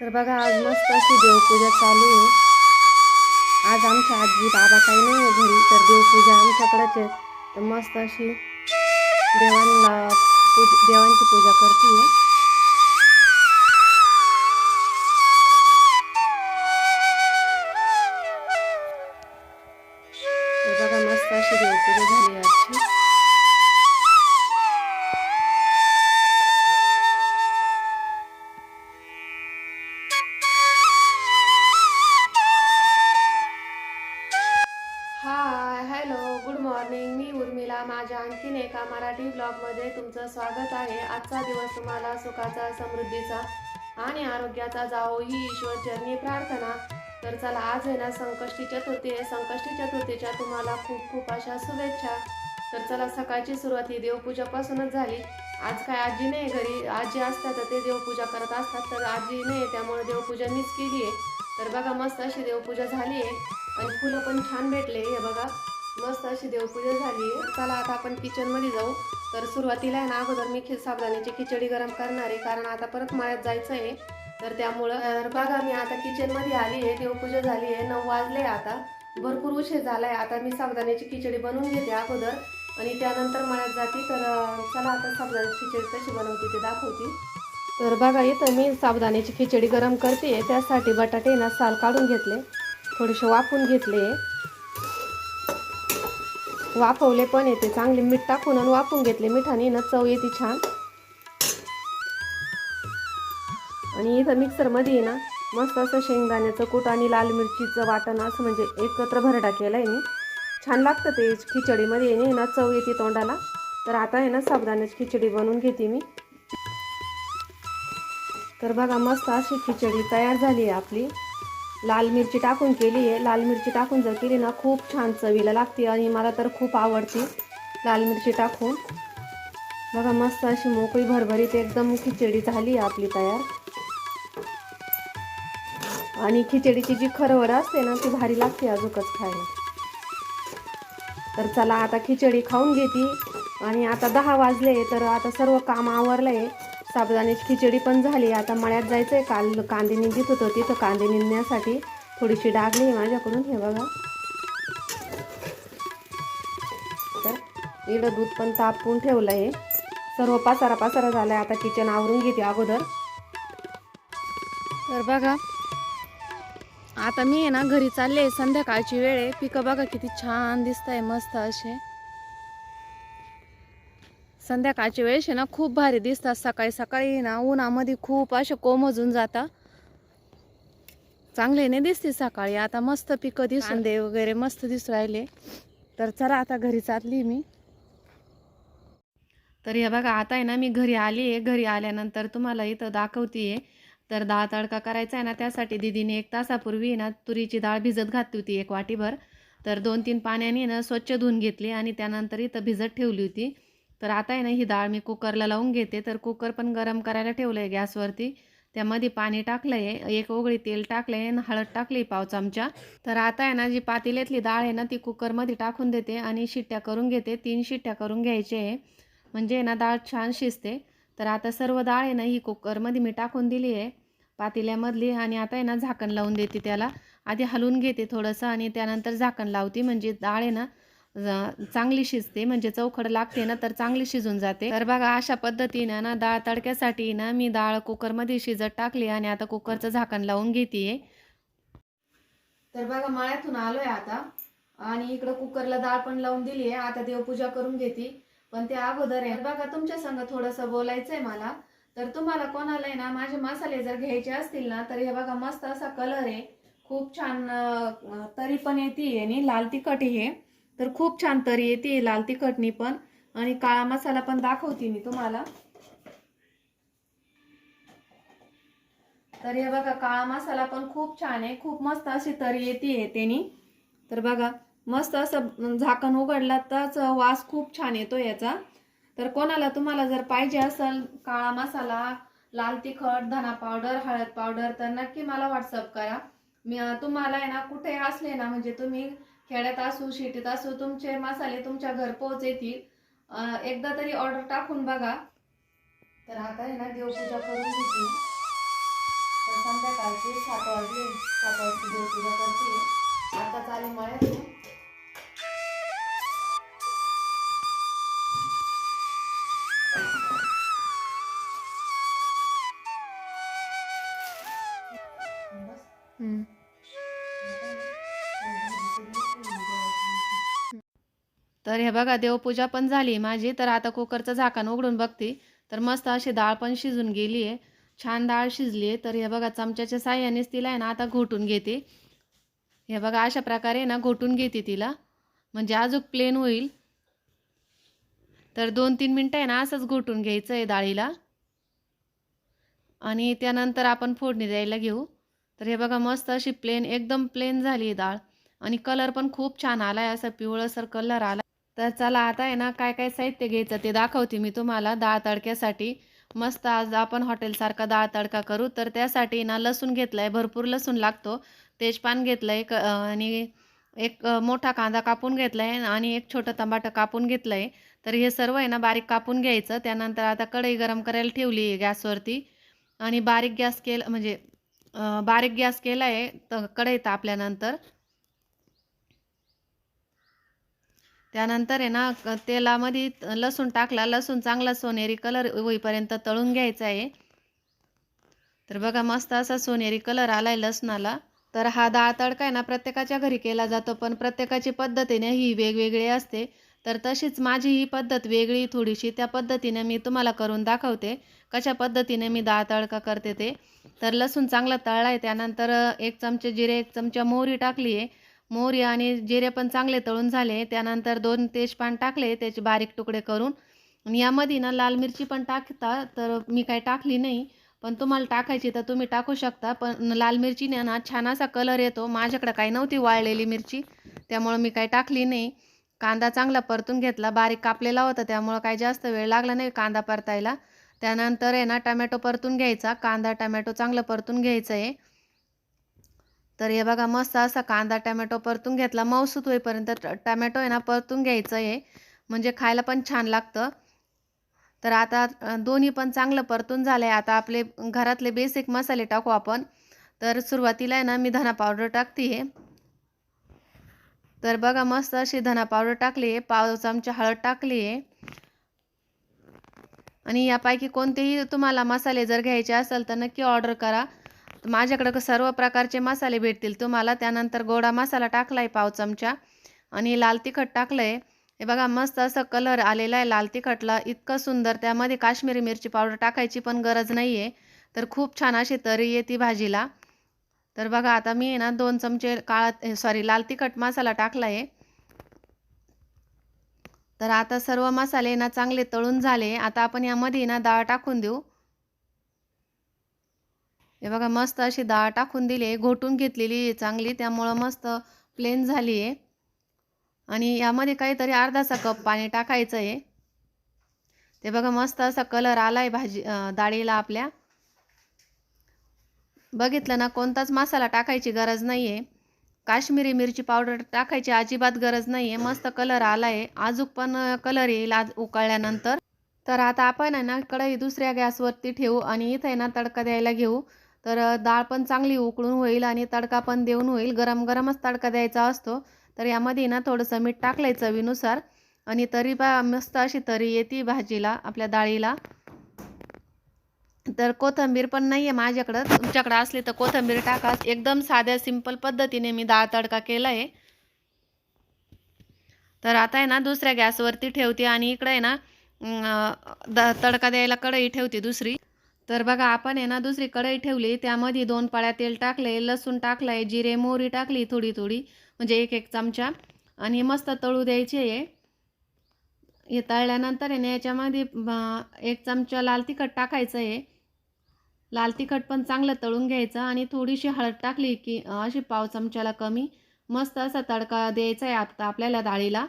तर बघा आज मस्त अशी देवपूजा चालू आहे. आज आमच्या आजी बाबा काही नाही आहे घरी तर देवपूजा आमच्याकडेच आहे. तर मस्त अशी देवांना पूज देवांची पूजा करते बघा मस्त अशी देवपूजा झाली आजची. आणखीन एका मराठी ब्लॉगमध्ये तुमचं स्वागत आहे. आजचा दिवस तुम्हाला सुखाचा समृद्धीचा आणि आरोग्याचा जावो ही ईश्वर चरणी प्रार्थना. तर चला आज आहे ना संकष्टी चतुर्थी. आहे संकष्टी चतुर्थीच्या तुम्हाला खूप खूप अशा शुभेच्छा. तर चला सकाळची सुरुवात ही देवपूजापासूनच झाली. आज काय आजी नाही घरी? आजी असतात तर ते देवपूजा करत असतात. तर आजी नाही त्यामुळे देवपूजा मीच केली आहे तर बघा मस्त अशी देवपूजा झाली आहे आणि फुलं पण छान भेटले हे बघा. मस्त अशी देवपूजा झाली. आहे चला आता आपण किचनमध्ये जाऊ. तर सुरुवातीला आहे ना अगोदर मी साबदाण्याची खिचडी गरम करणार आहे. कारण आता परत मळ्यात जायचं आहे. तर त्यामुळं तर बघा मी आता किचनमध्ये आली आहे. देवपूजा झाली आहे. नऊ वाजले आता. भरपूर उशीर झाला आहे आता मी साबदाण्याची खिचडी बनवून घेते अगोदर. आणि त्यानंतर मळ्यात जाते. तर चला आता साबदाण्याची खिचडी कशी बनवते ते दाखवते. तर बघा इथं मी साबदाण्याची खिचडी गरम करते. त्यासाठी बटाटे ना साल काढून घेतले. थोडेसे वाफून घेतले. वाफवले पण येते. चांगले मीठ टाकून आणि वाफून घेतले. मिठाने ना चव येते छान. आणि इथं मिक्सरमध्ये ना मस्त असं शेंगदाण्याचं कूट आणि लाल मिरचीचं वाटण असं म्हणजे एकत्र भरडा केला आहे मी. छान लागतं ते खिचडीमध्ये आहे ना चव येते तोंडाला. तर आता आहे ना साबुदाण्याची खिचडी बनवून घेते मी. तर बघा मस्त अशी खिचडी तयार झाली आहे आपली. लाल मिरची टाकून केली आहे. लाल मिरची टाकून जर केली ना खूप छान चवीला लागते आणि मला तर खूप आवडते लाल मिरची टाकून. बघा मस्त अशी मोकळी भरभरीत एकदम खिचडी झाली आहे आपली तयार. आणि खिचडीची जी खरवड असते ना ती भारी लागते अजूकच खायला. तर चला आता खिचडी खाऊन घेते. आणि आता दहा वाजले तर आता सर्व काम आवरलं आहे साबुदाण्याची खिचडी पण झाली. आता मळ्यात जायचं आहे काल कांदे निंदीत होतं तिथं कांदे निंदण्यासाठी थोडीशी डागली आहे माझ्याकडून. हे बघा. तर इडं दूध पण तापवून ठेवलं आहे सर्व पासारा पासारा झाला आहे आता किचन आवरून घेते अगोदर. तर बघा. आता मी आहे ना घरी चालले. संध्याकाळची वेळ आहे. पिकं बघा किती छान दिसत आहे मस्त असे. संध्याकाळच्या वेळेस ना खूप भारी दिसतात सकाळी सकाळी ना उन्हामध्ये खूप असे कोमजून जाता चांगले नाही दिसते सकाळी. आता मस्त पिकं दिसून दे वगैरे मस्त दिसू राहिले. तर चला आता घरी चालली मी. तर हे बघा आता आहे ना मी घरी आली आहे. घरी आल्यानंतर तुम्हाला इथं दाखवते तर डाळ तडका करायचा आहे ना त्यासाठी दिदीने एक तासापूर्वी ना तुरीची डाळ भिजत घातली होती एक वाटीभर. तर दोन तीन पाण्याने ना स्वच्छ धुवून घेतली आणि त्यानंतर इथं भिजत ठेवली होती. तर आता आहे ना ही डाळ मी कुकरला लावून घेते. तर कुकर पण गरम करायला ठेवलं आहे गॅसवरती. त्यामध्ये पाणी टाकलं आहे एक ओगळी तेल टाकलं आहे आणि हळद टाकली पाव चमचा. तर आता आहे ना जी पातेल्यातली डाळ आहे ना ती कुकरमध्ये टाकून देते आणि शिट्ट्या करून घेते. तीन शिट्ट्या करून घ्यायचे आहे. म्हणजे ना डाळ छान शिजते. तर आता सर्व डाळ आहे ना ही कुकरमध्ये मी टाकून दिली आहे पातेल्यामधली आणि आता आहे ना झाकण लावून देते त्याला. आधी हलवून घेते थोडंसं आणि त्यानंतर झाकण लावते. म्हणजे डाळ आहे ना चांगली शिजते म्हणजे चौखड लागते ना तर चांगली शिजून जाते. तर बघा अशा पद्धतीनं ना डाळ तडक्यासाठी ना मी डाळ कुकरमध्ये शिजत टाकली आणि आता कुकरचं झाकण लावून घेते तर बघा मळ्यातून आलोय आता. आणि इकडं कुकरला डाळ पण लावून दिली आहे आता देवपूजा करून घेते. पण ते अगोदर आहे. बघा तुमच्या संग थोडंसं बोलायचंय मला. तर तुम्हाला कोणाला आहे ना माझे मसाले जर घ्यायचे असतील ना तर हे बघा मस्त असा कलर आहे. खूप छान तरी पण येते आणि लाल तिखट आहे हे. तर खूप छान तरी येते लाल तिखटनी पण. आणि काळा मसाला पण दाखवते मी तुम्हाला. तर हे बघा काळा मसाला पण खूप छान आहे. खूप मस्त अशी तरी येते त्यानी तर बघा मस्त असं झाकण उघडला तरच वास खूप छान येतो याचा. तर कोणाला तुम्हाला जर पाहिजे असेल काळा मसाला लाल तिखट धना पावडर हळद पावडर तर नक्की मला व्हॉट्सअप करा. मी तुम्हाला आहे ना कुठे असले ना म्हणजे तुम्ही खेड्यात असू शिटीत असू तुमचे मसाले तुमच्या घर पोहोच येतील एकदा तरी ऑर्डर टाकून बघा. तर आता आहे ना देवपूजा करून घेतली तर संध्याकाळची सात वाजले सात वाजची देवपूजा करते. आता चालू मळ्यात तर हे बघा देवपूजा पण झाली. माझी तर आता कुकरचं झाकण उघडून बघते. तर मस्त अशी डाळ पण शिजून गेली आहे. छान डाळ शिजली आहे. तर हे बघा चमच्याच्या साह्यानेच तिला आहे ना आता घोटून घेते. हे बघा अशा प्रकारे ना घोटून घेते तिला. म्हणजे अजून प्लेन होईल. तर दोन तीन मिनटं आहे ना असंच घोटून घ्यायचं आहे डाळीला. आणि त्यानंतर आपण फोडणी द्यायला घेऊ. तर हे बघा मस्त अशी प्लेन एकदम प्लेन झाली आहे डाळ. आणि कलर पण खूप छान आला आहे असा पिवळसर कलर आला तर चला आता आहे ना काय काय साहित्य घ्यायचं ते दाखवते मी तुम्हाला. डाळ तडक्यासाठी मस्त आज आपण हॉटेलसारखा डाळ तडका करू. तर त्यासाठी ना लसूण घेतला आहे भरपूर लसूण लागतो. तेजपान घेतलं आहे क आणि एक मोठा कांदा कापून घेतला आहे आणि एक छोटं टमाटं कापून घेतलं आहे तर हे सर्व आहे ना बारीक कापून घ्यायचं. त्यानंतर आता कढई गरम करायला ठेवली आहे गॅसवरती. आणि बारीक गॅस केलं म्हणजे बारीक गॅस केला आहे तर कढई तापल्यानंतर. त्यानंतर आहे ना क- तेलामध्ये लसूण टाकला लसूण चांगला सोनेरी कलर होईपर्यंत तळून घ्यायचा आहे. तर बघा मस्त असा सोनेरी कलर आला आहे लसणाला. तर हा डाळ तडका आहे ना प्रत्येकाच्या घरी केला जातो पण प्रत्येकाची पद्धतीने ही वेगवेगळी असते. तर तशीच माझी ही पद्धत वेगळी थोडीशी त्या पद्धतीने मी तुम्हाला करून दाखवते कशा पद्धतीने मी डाळ तडका करते ते. तर लसूण चांगला तळला आहे त्यानंतर एक चमचे जिरे एक चमचा मोहरी टाकली आहे मोहरी आणि जिरे पण चांगले तळून झाले. त्यानंतर दोन तेजपान टाकले त्याचे बारीक तुकडे करून. आणि यामध्ये ना लाल मिरची पण टाकता तर मी काही टाकली नाही. पण तुम्हाला टाकायची तर तुम्ही टाकू शकता. पण लाल मिरचीने ना छान असा कलर येतो. माझ्याकडे काही नव्हती वाळलेली मिरची त्यामुळं मी काही टाकली नाही. कांदा चांगला परतून घेतला. बारीक कापलेला होता त्यामुळं काही जास्त वेळ लागला नाही कांदा परतायला. त्यानंतर आहे ना टमॅटो परतून घ्यायचा. कांदा टमॅटो चांगलं परतून घ्यायचं आहे तर हे बघा मस्त असा कांदा टमॅटो परतून घेतला. मऊसूत होईपर्यंत ट- टमॅटो आहे ना परतून घ्यायचं आहे म्हणजे खायला पण छान लागतं. तर आता दोन्ही पण चांगलं परतून झालं आहे आता आपले घरातले बेसिक मसाले टाकू आपण. तर सुरुवातीला आहे ना मी धना पावडर टाकते आहे तर बघा मस्त अशी धना पावडर टाकली आहे पाव चमचा हळद टाकली आहे आणि यापैकी कोणतेही तुम्हाला मसाले जर घ्यायचे असेल तर नक्की ऑर्डर करा. माझ्याकडं सर्व प्रकारचे मसाले भेटतील. तुम्हाला त्यानंतर गोडा मसाला टाकला आहे पाव चमचा आणि लाल तिखट टाकलं आहे हे बघा मस्त असं कलर आलेला आहे लाल तिखटला. इतकं सुंदर त्यामध्ये काश्मीरी मिरची पावडर टाकायची पण गरज नाही आहे तर खूप छान अशी तरी येते भाजीला. तर बघा आता मी आहे ना दोन चमचे काळा सॉरी लाल तिखट मसाला टाकला आहे तर आता सर्व मसाले ना चांगले तळून झाले. आता आपण यामध्ये ना डाळ टाकून देऊ. हे बघा मस्त अशी डाळ टाकून दिली आहे घोटून घेतलेली आहे चांगली त्यामुळं मस्त प्लेन झाली आहे. आणि यामध्ये काहीतरी अर्धासा कप पाणी टाकायचं आहे. ते बघा मस्त असा कलर आला आहे भाजी डाळीला आपल्या. बघितलं ना कोणताच मसाला टाकायची गरज नाही आहे काश्मीरी मिरची पावडर टाकायची अजिबात गरज नाही आहे मस्त कलर आला आहे आजूक पण कलर येईल आज उकळल्यानंतर. तर आता आपण आहे ना कढई दुसऱ्या गॅसवरती ठेवू आणि इथे आहे ना तडका द्यायला घेऊ. तर डाळ पण चांगली उकळून होईल आणि तडका पण देऊन होईल. गरम गरमच तडका द्यायचा असतो. तर यामध्ये ना थोडंसं मीठ टाकलं आहे चवीनुसार. आणि तरी बा मस्त अशी तरी येते भाजीला आपल्या डाळीला. तर कोथिंबीर पण नाही आहे माझ्याकडं. तुमच्याकडं असली तर कोथिंबीर टाका. एकदम साध्या सिंपल पद्धतीने मी डाळ तडका केला आहे तर आता आहे ना दुसऱ्या गॅसवरती ठेवते आणि इकडे आहे ना द तडका द्यायला कढई ठेवते दुसरी. तर बघा आपण आहे ना दुसरी कढई ठेवली. त्यामध्ये दोन पाळ्या तेल टाकले लसूण टाकलंय जिरे मोहरी टाकली थोडी थोडी म्हणजे एक एक चमचा. आणि मस्त तळू द्यायची आहे. हे तळल्यानंतर आहे ना याच्यामध्ये एक चमचा लाल तिखट टाकायचं आहे. लाल तिखट पण चांगलं तळून घ्यायचं. आणि थोडीशी हळद टाकली की अशी पाव चमच्याला कमी मस्त असा तडका द्यायचा आहे आता आपल्याला डाळीला.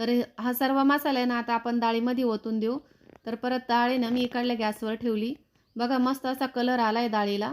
तर हा सर्व मसाला आहे ना आता आपण डाळीमध्ये ओतून देऊ. तर परत डाळ आहे ना मी इकडल्या गॅसवर ठेवली. बघा मस्त असा कलर आला आहे डाळीला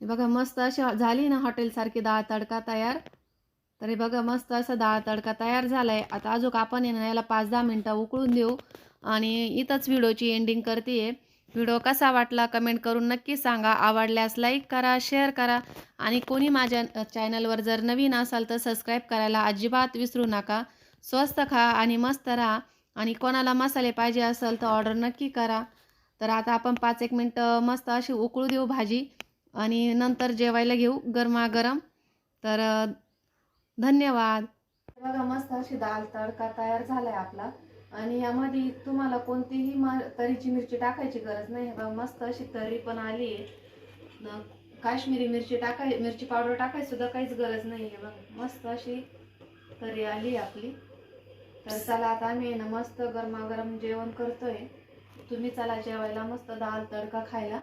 बघा मस्त अशी झाली ना हॉटेलसारखी डाळ तडका तयार. तर हे बघा मस्त असा डाळ तडका तयार झाला आहे आता अजून आपण याला पाच दहा मिनटं उकळून देऊ. आणि इथंच व्हिडिओची एंडिंग करते आहे व्हिडिओ कसा वाटला कमेंट करून नक्की सांगा. आवडल्यास लाईक करा शेअर करा आणि कोणी माझ्या चॅनलवर जर नवीन असाल तर सबस्क्राईब करायला अजिबात विसरू नका. स्वस्त खा आणि मस्त राहा आणि कोणाला मसाले पाहिजे असेल तर ऑर्डर नक्की करा. तर आता आपण पाच एक मिनटं मस्त अशी उकळू देऊ भाजी आणि नंतर जेवायला घेऊ गरमागरम. तर धन्यवाद. बघा मस्त अशी दाल तडका तयार झालाय आपला. आणि यामध्ये तुम्हाला कोणतीही म तरीची मिरची टाकायची गरज नाही. हे बघा मस्त अशी तरी पण आली आहे. काश्मीरी मिरची टाकाय मिरची पावडर टाकायची सुद्धा काहीच गरज नाही आहे बघा. मस्त अशी तरी आली आपली. तर चला आता आम्ही ना मस्त गरमागरम जेवण करतोय. तुम्ही चला जेवायला मस्त दाल तडका खायला.